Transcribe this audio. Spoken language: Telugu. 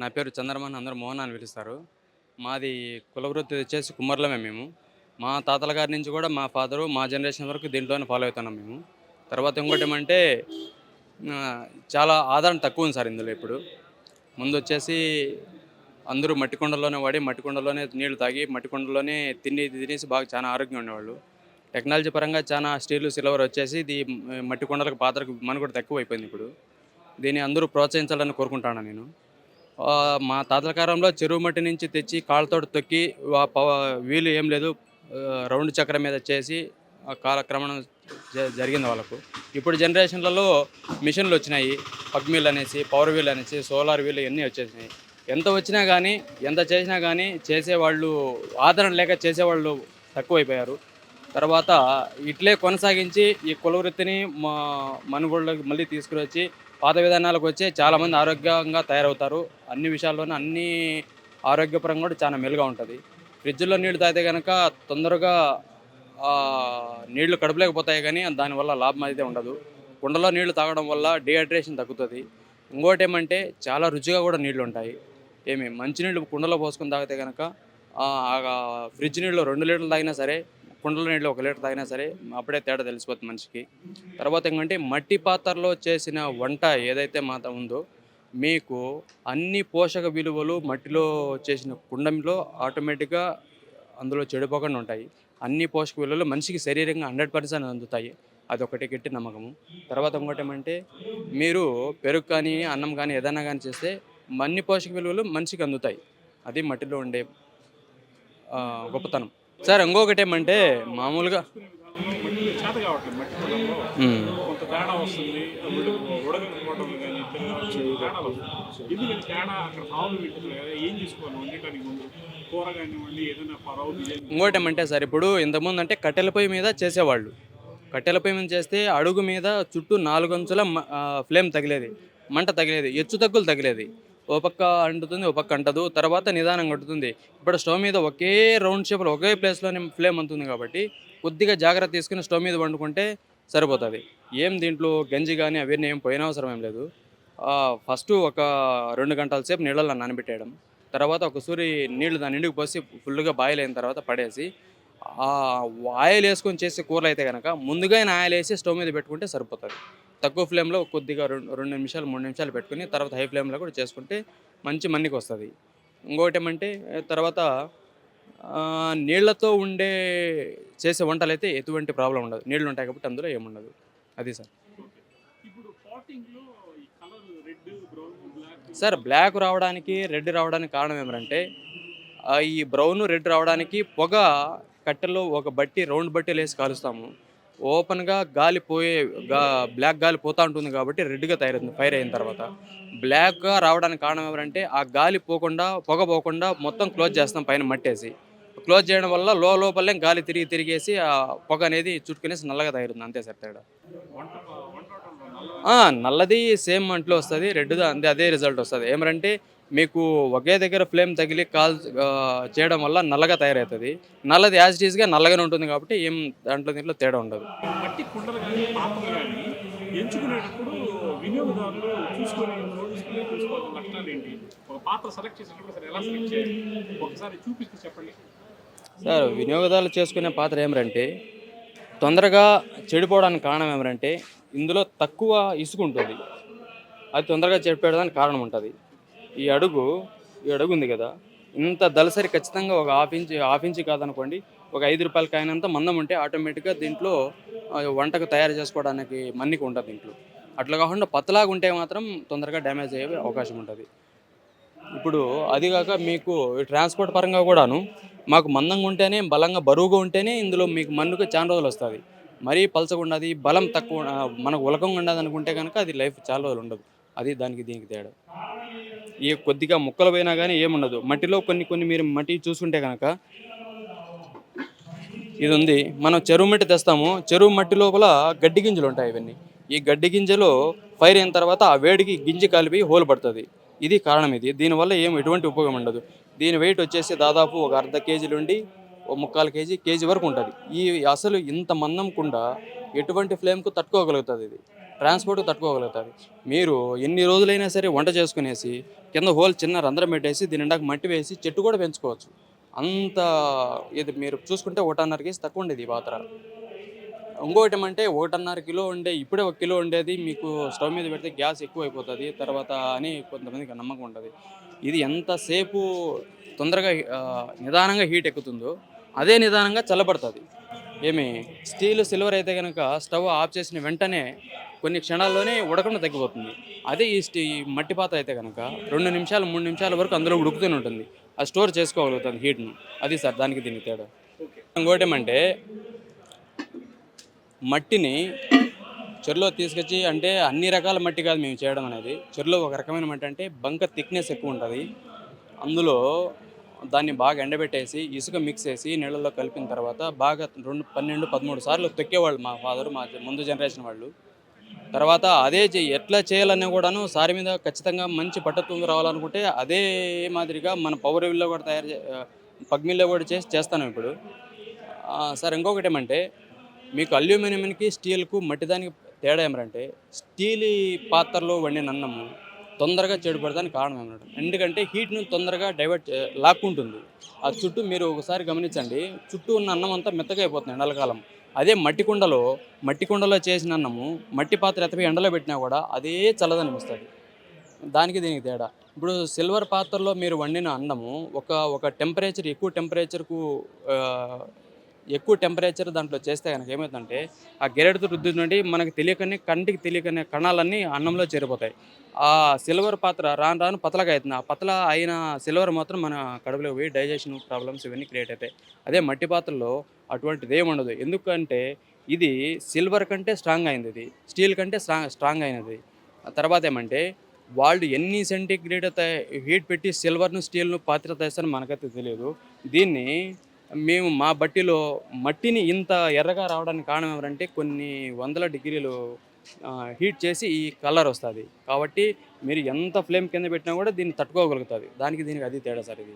నా పేరు చంద్రమోహన్ అందరూ మోహన్ అని పిలుస్తారు. మాది కులవృత్తి వచ్చేసి కుమ్మర్లమే మేము. మా తాతల గారి నుంచి కూడా మా ఫాదరు మా జనరేషన్ వరకు దీంట్లోనే ఫాలో అవుతున్నాం మేము. తర్వాత ఇంకోటి ఏమంటే చాలా ఆదరణ తక్కువ ఉంది సార్ ఇందులో ఇప్పుడు. ముందు వచ్చేసి అందరూ మట్టికొండలోనే వాడి మట్టికొండలోనే నీళ్ళు తాగి మట్టి కుండలోనే తిని తినేసి బాగా చాలా ఆరోగ్యంగా ఉండేవాళ్ళు. టెక్నాలజీ పరంగా చాలా స్టీల్ సిల్వర్ వచ్చేసి ఇది మట్టికొండలకు మట్టి పాత్రకు మన కూడా తక్కువ అయిపోయింది ఇప్పుడు. దీన్ని అందరూ ప్రోత్సహించాలని కోరుకుంటాను నేను. మా తాతల కాలంలో చెరువు మట్టి నుంచి తెచ్చి కాళ్ళతో తొక్కి వీలు ఏం లేదు రౌండ్ చక్రం మీద చేసి కాలక్రమణం జ- జరిగింది వాళ్ళకు. ఇప్పుడు జనరేషన్లలో మిషన్లు వచ్చినాయి పగ్ మిల్ అనేసి పవర్ వీల్ అనేసి సోలార్ వీల్ ఇవన్నీ వచ్చేసినాయి. ఎంత వచ్చినా కానీ ఎంత చేసినా కానీ చేసేవాళ్ళు ఆదరణ లేక చేసేవాళ్ళు తక్కువైపోయారు. తర్వాత ఇట్లే కొనసాగించి ఈ కుల వృత్తిని మా మనుగోళ్ళకి మళ్ళీ తీసుకురొచ్చి పాత విధానాలకు వచ్చి చాలామంది ఆరోగ్యంగా తయారవుతారు. అన్ని విషయాల్లోనూ అన్ని ఆరోగ్యపరంగా కూడా చాలా మెలుగా ఉంటుంది. ఫ్రిడ్జ్లో నీళ్ళు తాగితే కనుక తొందరగా నీళ్ళు కడుపులేకపోతాయి కానీ దానివల్ల లాభం అయితే ఉండదు. కుండలో నీళ్ళు తాగడం వల్ల డిహైడ్రేషన్ తగ్గుతుంది. ఇంకోటి ఏమంటే చాలా రుచిగా కూడా నీళ్ళు ఉంటాయి. ఏమి మంచినీళ్ళు కుండలో పోసుకొని తాగితే కనుక ఆ ఫ్రిడ్జ్ నీళ్ళు రెండు లీటర్లు తాగినా సరే కుండల నీళ్ళు ఒక లీటర్ తాగినా సరే అప్పుడే తేడా తెలిసిపోతుంది మనిషికి. తర్వాత ఏంటంటే మట్టి పాత్రలో చేసిన వంట ఏదైతే మాత్రం ఉందో మీకు అన్ని పోషక విలువలు మట్టిలో చేసిన కుండంలో ఆటోమేటిక్గా అందులో చెడిపోకుండా ఉంటాయి. అన్ని పోషక విలువలు మనిషికి శరీరంగా హండ్రెడ్ పర్సెంట్ అందుతాయి. అదొకటి గట్టి నమ్మకము. తర్వాత ఇంకోటి ఏమంటే మీరు పెరుగు కానీ అన్నం కానీ ఏదైనా కానీ చేస్తే అన్ని పోషక విలువలు మనిషికి అందుతాయి. అది మట్టిలో ఉండే గొప్పతనం. సార్ ఇంకొకటి ఏమంటే మామూలుగా ఇంకోటి ఏమంటే సార్ ఇప్పుడు ఇంతకుముందు అంటే కట్టెల పొయ్యి మీద చేసేవాళ్ళు. కట్టెల పొయ్యి మీద చేస్తే అడుగు మీద చుట్టూ నాలుగు అంచుల ఫ్లేమ్ తగిలేది. మంట తగిలేది. ఎచ్చు తగ్గులు తగిలేది. ఓ పక్క అంటుతుంది ఓ పక్క అంటదు. తర్వాత నిదానంగా అంటుతుంది ఇప్పుడు స్టవ్ మీద ఒకే రౌండ్ షేప్లో ఒకే ప్లేస్లోనే ఫ్లేమ్ అంటుంది కాబట్టి కొద్దిగా జాగ్రత్త తీసుకుని స్టవ్ మీద వండుకుంటే సరిపోతుంది. ఏం దీంట్లో గంజి కానీ అవన్నీ ఏం పోయిన అవసరం ఏం లేదు. ఫస్ట్ ఒక రెండు గంటల సేపు నీళ్ళలో నానబెట్టేయడం. తర్వాత ఒక సూరి నీళ్ళు దాని నిండుకు పోసి ఫుల్గా బాయిల్ అయిన తర్వాత పడేసి ఆయిల్ వేసుకొని చేసే కూరలు అయితే కనుక ముందుగా ఆయిల్ వేసి స్టవ్ మీద పెట్టుకుంటే సరిపోతుంది. తక్కువ ఫ్లేమ్లో కొద్దిగా రెండు రెండు నిమిషాలు మూడు నిమిషాలు పెట్టుకుని తర్వాత హై ఫ్లేమ్లో కూడా చేసుకుంటే మంచి మన్నికి వస్తుంది. ఇంకోటి ఏమంటే తర్వాత నీళ్ళతో నీళ్ళతో ఉండే చేసే వంటలు అయితే ఎటువంటి ప్రాబ్లం ఉండదు. నీళ్ళు ఉంటాయి కాబట్టి అందులో ఏముండదు. అది సార్. సార్ బ్లాక్ రావడానికి రెడ్ రావడానికి కారణం ఏమంటే ఈ బ్రౌన్ రెడ్ రావడానికి పొగ కట్టెలో ఒక బట్టి రౌండ్ బట్టి వేసి కాలుస్తాము. ఓపెన్గా గాలి పోయే గా బ్లాక్ గాలి పోతూ ఉంటుంది కాబట్టి రెడ్గా తయారవుతుంది ఫైర్ అయిన తర్వాత. బ్లాక్గా రావడానికి కారణం ఏమంటే ఆ గాలి పోకుండా పొగ పోకుండా మొత్తం క్లోజ్ చేస్తాం పైన మట్టేసి. క్లోజ్ చేయడం వల్ల లో లోపలే గాలి తిరిగి తిరిగేసి ఆ పొగ అనేది చుట్టుకునేసి నల్లగా తయారుతుంది అంతే సార్ తేడా. నల్లది సేమ్ అంట్లో వస్తుంది రెడ్ది అంతే అదే రిజల్ట్ వస్తుంది. ఏమంటే మీకు ఒకే దగ్గర ఫ్లేమ్ తగిలి కాల్ చేయడం వల్ల నల్లగా తయారవుతుంది. నల్లది యాజ్ ఈస్గా నల్లగానే ఉంటుంది కాబట్టి ఏం దాంట్లో దీంట్లో తేడా ఉండదు. మట్టి కుండలు కానీ పాత్రలు కానీ ఎంచుకునేటప్పుడు వినియోగదారులు చూసుకొని చూసుకుని చూసుకోవాలి లక్షణాలు ఏంటి? ఒక పాత్ర సెలెక్ట్ చేసేటప్పుడు సరే ఎలా సెలెక్ట్ చేయాలి? ఒకసారి చూపిస్తే చెప్పండి. సార్ వినియోగదారులు చేసుకునే పాత్ర ఏమరంటే తొందరగా చెడిపోవడానికి కారణం ఏమరంటే ఇందులో తక్కువ ఇసుక ఉంటుంది అది తొందరగా చెడిపోవడానికి కారణం ఉంటుంది. ఈ అడుగు ఈ అడుగు ఉంది కదా. ఇంత దళసరి ఖచ్చితంగా ఒక హాఫ్ ఇంచ్ హాఫ్ ఇంచ్ కాదనుకోండి ఒక ఐదు రూపాయల కాయనంత మందం ఉంటే ఆటోమేటిక్గా దీంట్లో వంటకు తయారు చేసుకోవడానికి మన్నిక ఉంటుంది దీంట్లో. అట్లా కాకుండా పతలాగా ఉంటే మాత్రం తొందరగా డ్యామేజ్ అయ్యే అవకాశం ఉంటుంది. ఇప్పుడు అదిగాక మీకు ట్రాన్స్పోర్ట్ పరంగా కూడాను మాకు మందంగా ఉంటేనే బలంగా బరువుగా ఉంటేనే ఇందులో మీకు మన్నుకు చాలా రోజులు వస్తుంది. మరీ పలచకుండాది బలం తక్కువ మనకు ఉలకంగా ఉండదు అనుకుంటే కనుక అది లైఫ్ చాలా రోజులు ఉండదు. అది దానికి దీనికి తేడా. ఏ కొద్దిగా ముక్కలు పోయినా కానీ ఏముండదు. మట్టిలో కొన్ని కొన్ని మీరు మట్టి చూసుకుంటే కనుక ఇది ఉంది మనం చెరువు మట్టి తెస్తాము. చెరువు మట్టి లోపల గడ్డి గింజలు ఉంటాయి ఇవన్నీ. ఈ గడ్డి గింజలు ఫైర్ అయిన తర్వాత ఆ వేడికి గింజ కలిపి హోల్ పడుతుంది. ఇది కారణం ఇది. దీనివల్ల ఏం ఎటువంటి ఉపయోగం ఉండదు. దీని వెయిట్ వచ్చేసి దాదాపు ఒక అర్ధ కేజీ నుండి ఒక ముక్కాలు కేజీ కేజీ వరకు ఉంటుంది. ఈ అసలు ఇంత మందం కుండా ఎటువంటి ఫ్లేమ్కు తట్టుకోగలుగుతుంది ఇది? ట్రాన్స్పోర్ట్ తట్టుకోగలుగుతుంది మీరు ఎన్ని రోజులైనా సరే వంట చేసుకునేసి కింద హోల్ చిన్న రంధ్రం పెట్టేసి దీని నిండాక మట్టి వేసి చెట్టు కూడా పెంచుకోవచ్చు. అంత ఇది మీరు చూసుకుంటే ఒకటిన్నర కేజీ తక్కువ ఉండేది ఈ పాత్ర. ఇంకోటి ఏమంటే ఒకటిన్నర కిలో ఉండే ఇప్పుడే ఒక కిలో ఉండేది మీకు స్టవ్ మీద పెడితే గ్యాస్ ఎక్కువ అయిపోతుంది తర్వాత అని కొంతమందికి నమ్మకం ఉంటుంది. ఇది ఎంతసేపు తొందరగా నిదానంగా హీట్ ఎక్కుతుందో అదే నిదానంగా చల్లబడుతుంది. ఏమి? స్టీల్ సిల్వర్ అయితే కనుక స్టవ్ ఆఫ్ చేసిన వెంటనే కొన్ని క్షణాల్లోనే ఉడకుండా తగ్గిపోతుంది. అదే ఈ స్టీ మట్టి పాత్ర అయితే కనుక రెండు నిమిషాలు మూడు నిమిషాల వరకు అందులో ఉడుకుతూనే ఉంటుంది. అది స్టోర్ చేసుకోగలుగుతుంది హీట్ను. అది సార్ దానికి దీనికి తేడా. ఇంకోటి ఏమంటే మట్టిని చెరులో తీసుకొచ్చి అంటే అన్ని రకాల మట్టి కాదు మేము చేయడం అనేది. చెరులో ఒక రకమైన మట్టి అంటే బంక థిక్నెస్ ఎక్కువ ఉంటుంది. అందులో దాన్ని బాగా ఎండబెట్టేసి ఇసుక మిక్స్ చేసి నీళ్ళల్లో కలిపిన తర్వాత బాగా రెండు పన్నెండు పదమూడు సార్లు తొక్కేవాళ్ళు మా ఫాదర్ మా ముందు జనరేషన్ వాళ్ళు. తర్వాత అదే చే- ఎట్లా చేయాలనే కూడాను సారి మీద ఖచ్చితంగా మంచి పట్టుత్వం రావాలనుకుంటే అదే మాదిరిగా మన పవర్ విల్లో కూడా తయారు చే పగ్మిల్లో కూడా చేసి చేస్తాను ఇప్పుడు. సార్ ఇంకొకటి ఏమంటే మీకు అల్యూమినియంకి స్టీల్కు మట్టి దానికి తేడా ఏమరంటే స్టీల్ పాత్రలో వండిన అన్నము తొందరగా చెడిపడడానికి కారణం ఏమన్నట్టు ఎందుకంటే హీట్ను తొందరగా డైవర్ట్ లాక్కుంటుంది. ఆ చుట్టూ మీరు ఒకసారి గమనించండి. చుట్టూ ఉన్న అన్నం అంతా మెత్తగా అయిపోతుంది ఎండలకాలం. అదే మట్టి కుండలో మట్టి కుండలో చేసిన అన్నము మట్టి పాత్ర ఎత్తపై ఎండలో పెట్టినా కూడా అదే చల్లదనిపిస్తుంది దానికి దీనికి తేడా. ఇప్పుడు సిల్వర్ పాత్రలో మీరు వండిన అన్నము ఒక ఒక టెంపరేచర్ ఎక్కువ టెంపరేచర్కు ఎక్కువ టెంపరేచర్ దాంట్లో చేస్తే కనుక ఏమవుతుందంటే ఆ గెరెడుతో రుద్దు నుండి మనకు తెలియకనే కంటికి తెలియకనే కణాలన్నీ అన్నంలో చేరిపోతాయి. ఆ సిల్వర్ పాత్ర రాను రాను పతలగా అవుతుంది. ఆ పతల అయిన సిల్వర్ మాత్రం మన కడుపులో పోయి డైజెషన్ ప్రాబ్లమ్స్ ఇవన్నీ క్రియేట్ అవుతాయి. అదే మట్టి పాత్రలో అటువంటిది ఏముండదు ఉండదు. ఎందుకంటే ఇది సిల్వర్ కంటే స్ట్రాంగ్ అయింది ఇది. స్టీల్ కంటే స్ట్రాంగ్ స్ట్రాంగ్ అయినది. తర్వాత ఏమంటే వాళ్ళు ఎన్ని సెంటిగ్రేడ్ హీట్ పెట్టి సిల్వర్ను స్టీల్ను పాత్ర తెస్తారని మనకైతే తెలియదు. దీన్ని మేము మా బట్టిలో మట్టిని ఇంత ఎర్రగా రావడానికి కారణం ఎవరంటే కొన్ని వందల డిగ్రీలు హీట్ చేసి ఈ కలర్ వస్తుంది. కాబట్టి మీరు ఎంత ఫ్లేమ్ కింద పెట్టినా కూడా దీన్ని తట్టుకోగలుగుతుంది. దానికి దీనికి అది తేడా సార్ ఇది.